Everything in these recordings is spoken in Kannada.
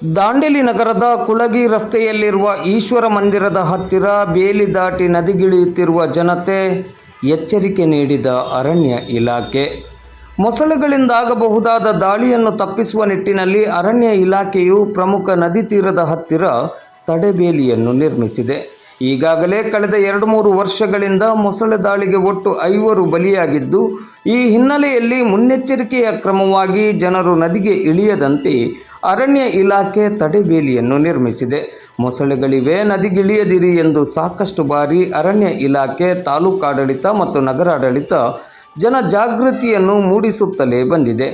ದಾಂಡೇಲಿ ನಗರದ ಕುಳಗಿ ರಸ್ತೆಯಲ್ಲಿರುವ ಈಶ್ವರ ಮಂದಿರದ ಹತ್ತಿರ ಬೇಲಿ ದಾಟಿ ನದಿಗಿಳಿಯುತ್ತಿರುವ ಜನತೆ ಎಚ್ಚರಿಕೆ ನೀಡಿದ ಅರಣ್ಯ ಇಲಾಖೆ. ಮೊಸಳೆಗಳಿಂದಾಗಬಹುದಾದ ದಾಳಿಯನ್ನು ತಪ್ಪಿಸುವ ನಿಟ್ಟಿನಲ್ಲಿ ಅರಣ್ಯ ಇಲಾಖೆಯು ಪ್ರಮುಖ ನದಿ ತೀರದ ಹತ್ತಿರ ತಡೆಬೇಲಿಯನ್ನು ನಿರ್ಮಿಸಿದೆ. ಈಗಾಗಲೇ ಕಳೆದ ಎರಡು ಮೂರು ವರ್ಷಗಳಿಂದ ಮೊಸಳೆ ದಾಳಿಗೆ ಒಟ್ಟು ಐವರು ಬಲಿಯಾಗಿದ್ದು, ಈ ಹಿನ್ನೆಲೆಯಲ್ಲಿ ಮುನ್ನೆಚ್ಚರಿಕೆಯ ಕ್ರಮವಾಗಿ ಜನರು ನದಿಗೆ ಇಳಿಯದಂತೆ ಅರಣ್ಯ ಇಲಾಖೆ ತಡೆಬೇಲಿಯನ್ನು ನಿರ್ಮಿಸಿದೆ. ಮೊಸಳೆಗಳಿವೆ, ನದಿಗಿಳಿಯದಿರಿ ಎಂದು ಸಾಕಷ್ಟು ಬಾರಿ ಅರಣ್ಯ ಇಲಾಖೆ ತಾಲೂಕಾಡಳಿತ ಮತ್ತು ನಗರಾಡಳಿತ ಜನ ಜಾಗೃತಿಯನ್ನು ಮೂಡಿಸುತ್ತಲೇ ಬಂದಿದೆ.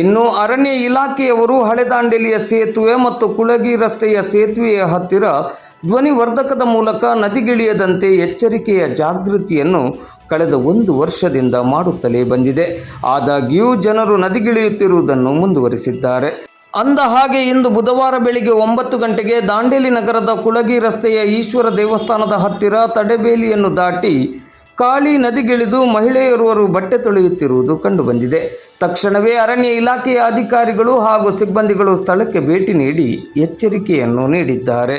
ಇನ್ನು ಅರಣ್ಯ ಇಲಾಖೆಯವರು ಹಳೆದಾಂಡೆಲಿಯ ಸೇತುವೆ ಮತ್ತು ಕುಳಗಿ ರಸ್ತೆಯ ಸೇತುವೆಯ ಹತ್ತಿರ ಧ್ವನಿವರ್ಧಕದ ಮೂಲಕ ನದಿಗಿಳಿಯದಂತೆ ಎಚ್ಚರಿಕೆಯ ಜಾಗೃತಿಯನ್ನು ಕಳೆದ ಒಂದು ವರ್ಷದಿಂದ ಮಾಡುತ್ತಲೇ ಬಂದಿದೆ. ಆದಾಗ್ಯೂ ಜನರು ನದಿಗಿಳಿಯುತ್ತಿರುವುದನ್ನು ಮುಂದುವರಿಸಿದ್ದಾರೆ. ಅಂದ ಹಾಗೆ ಇಂದು ಬುಧವಾರ ಬೆಳಿಗ್ಗೆ ಒಂಬತ್ತು ಗಂಟೆಗೆ ದಾಂಡೇಲಿ ನಗರದ ಕುಳಗಿ ರಸ್ತೆಯ ಈಶ್ವರ ದೇವಸ್ಥಾನದ ಹತ್ತಿರ ತಡೆಬೇಲಿಯನ್ನು ದಾಟಿ ಕಾಳಿ ನದಿಗಿಳಿದು ಮಹಿಳೆಯರುವರು ಬಟ್ಟೆ ತೊಳೆಯುತ್ತಿರುವುದು ಕಂಡುಬಂದಿದೆ. ತಕ್ಷಣವೇ ಅರಣ್ಯ ಇಲಾಖೆಯ ಅಧಿಕಾರಿಗಳು ಹಾಗೂ ಸಿಬ್ಬಂದಿಗಳು ಸ್ಥಳಕ್ಕೆ ಭೇಟಿ ನೀಡಿ ಎಚ್ಚರಿಕೆಯನ್ನು ನೀಡಿದ್ದಾರೆ.